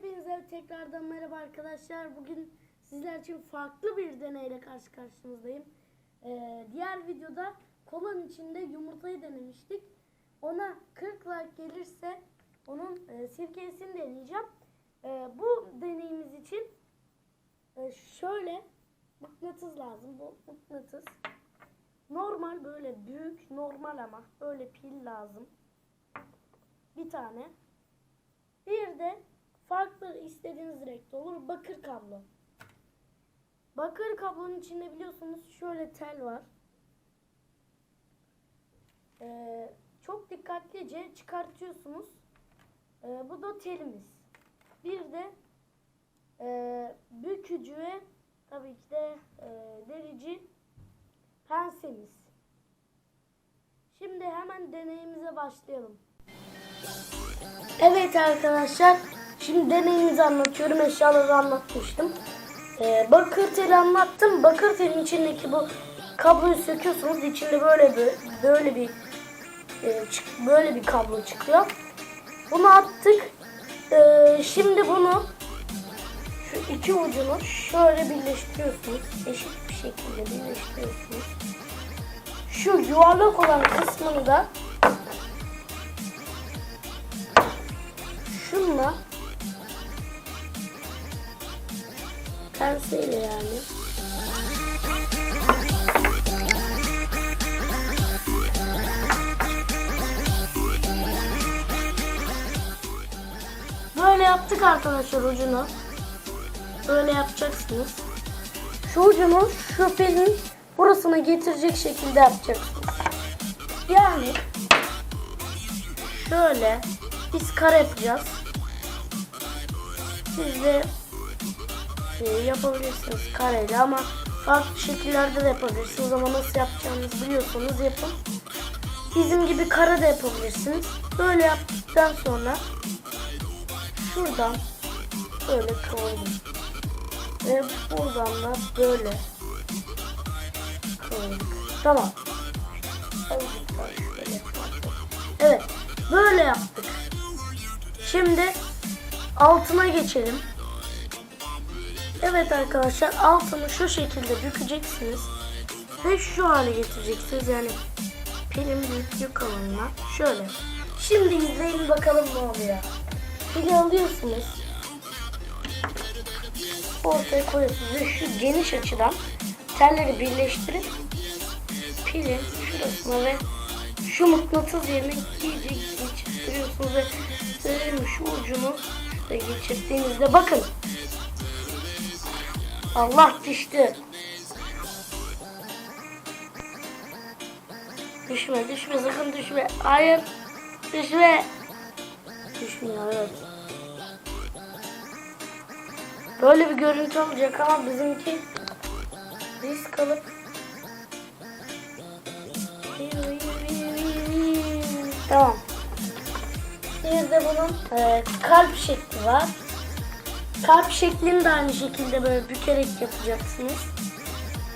Hepinize tekrardan merhaba arkadaşlar. Bugün sizler için farklı bir deneyle karşı karşınızdayım. Ee, diğer videoda kolanın içinde yumurtayı denemiştik. Ona 40 like gelirse onun e, sirkesini deneyeceğim. Ee, bu deneyimiz için e, şöyle mıknatıs lazım. Bu mıknatıs normal böyle büyük normal ama böyle pil lazım. Bir tane. Bir de farklı istediğiniz renkte olur bakır kablo. Bakır kablonun içinde biliyorsunuz şöyle tel var. Ee, çok dikkatlice çıkartıyorsunuz. Ee, bu da telimiz. Bir de e, bükücü ve tabii ki de e, derici pensemiz. Şimdi hemen deneyimize başlayalım. Evet arkadaşlar. Şimdi deneyimizi anlatıyorum. Eşyaları anlatmıştım. Ee, bakır teli anlattım. Bakır telin içindeki bu kabloyu söküyorsunuz. İçinde böyle bir böyle bir e, böyle bir kablo çıkıyor. Bunu attık. Ee, şimdi bunu şu iki ucunu şöyle birleştiriyorsunuz. Eşit bir şekilde birleştiriyorsunuz. Şu yuvarlak olan kısmını da şunla penseyle yani. Böyle yaptık arkadaşlar ucunu. Böyle yapacaksınız. Şu ucunu şu pilin burasına getirecek şekilde yapacaksınız. Yani şöyle biz kare yapacağız. Siz de e, yapabilirsiniz kareyle ama farklı şekillerde de yapabilirsiniz ama nasıl yapacağınızı biliyorsanız yapın. Bizim gibi kare de yapabilirsiniz. Böyle yaptıktan sonra şuradan böyle kıvırdım. Ve buradan da böyle kıvırdık. Tamam. Evet. Böyle yaptık. Şimdi altına geçelim. Evet arkadaşlar altını şu şekilde bükeceksiniz. Ve şu hale getireceksiniz. Yani pilin büyüklük alanına. Şöyle. Şimdi izleyin bakalım ne oluyor. Pili alıyorsunuz. Ortaya koyuyorsunuz. Ve şu geniş açıdan telleri birleştirip pilin şurasına ve şu mıknatıs yerine iyice geçirtiyorsunuz ve şu ucunu şurada geçirdiğinizde bakın Allah düştü. Düşme düşme sakın düşme. Hayır. Düşme. Düşmüyor evet. Böyle bir görüntü olacak ama bizimki risk alıp Tamam. Bir de bunun e, kalp şekli var. Kalp şeklini de aynı şekilde böyle bükerek yapacaksınız.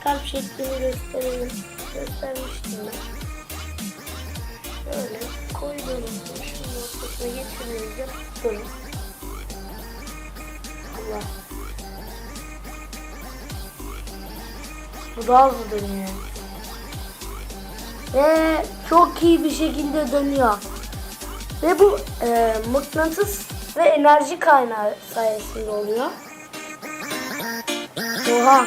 Kalp şeklini gösterelim. Göstermiştim ben. Şöyle koyuyoruz. Şunun ortasına getiriyoruz. Böyle. Allah. Bu daha hızlı dönüyor. Ve çok iyi bir şekilde dönüyor. Ve bu e, mıknatıs ve enerji kaynağı sayesinde oluyor. Oha.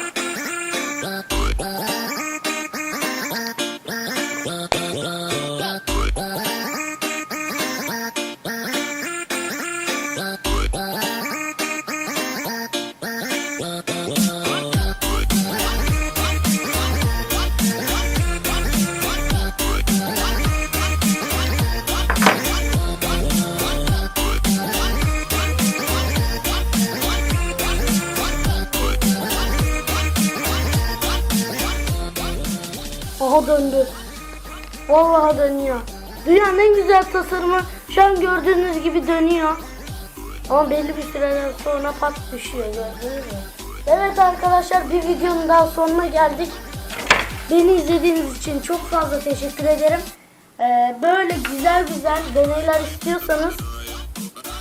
Döndü. Vallahi dönüyor. Dünyanın en güzel tasarımı şu an gördüğünüz gibi dönüyor. Ama belli bir süreden sonra pat düşüyor gördünüz mü? Evet arkadaşlar bir videonun daha sonuna geldik. Beni izlediğiniz için çok fazla teşekkür ederim. Ee, böyle güzel güzel deneyler istiyorsanız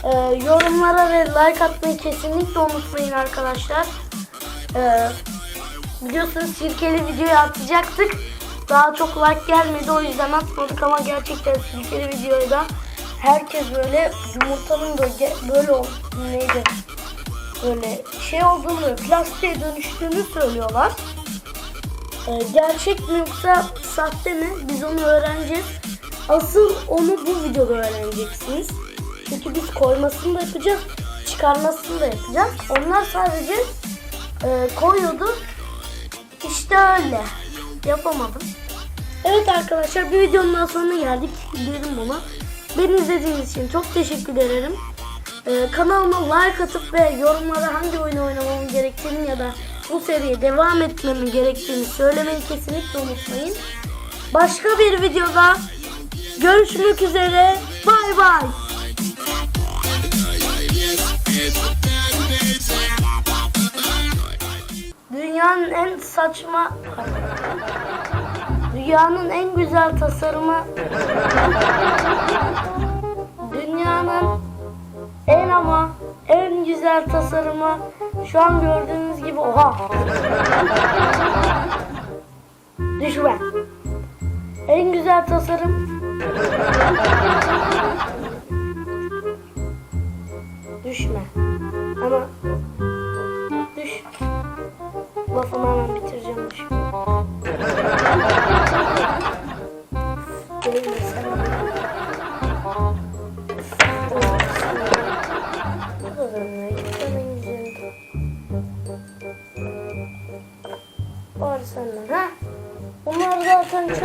Ee, yorumlara ve like atmayı kesinlikle unutmayın arkadaşlar. Ee, biliyorsunuz sirkeli videoyu atacaktık. Daha çok like gelmedi o yüzden atmadık ama gerçekten sirkeli videoyu da herkes böyle yumurtanın böyle, böyle neydi böyle şey olduğunu plastiğe dönüştüğünü söylüyorlar. Ee, gerçek mi yoksa sahte mi biz onu öğreneceğiz. Asıl onu bu videoda öğreneceksiniz. Çünkü biz koymasını da yapacağız, çıkarmasını da yapacağız. Onlar sadece e, koyuyordu. İşte öyle. Yapamadım. Evet arkadaşlar bir videonun daha sonuna geldik. Dedim bunu. Beni izlediğiniz için çok teşekkür ederim. Ee, kanalıma like atıp ve yorumlara hangi oyunu oynamam gerektiğini ya da bu seriye devam etmemi gerektiğini söylemeyi kesinlikle unutmayın. Başka bir videoda görüşmek üzere. Bay bay. Dünyanın en saçma Dünyanın en güzel tasarımı. Dünyanın en ama en güzel tasarımı. Şu an gördüğünüz gibi oha. Düşme En güzel tasarım. Düşme. Ama Düş. Lafımı hemen bitireceğim 했었는가? 엄마 이거 전 주...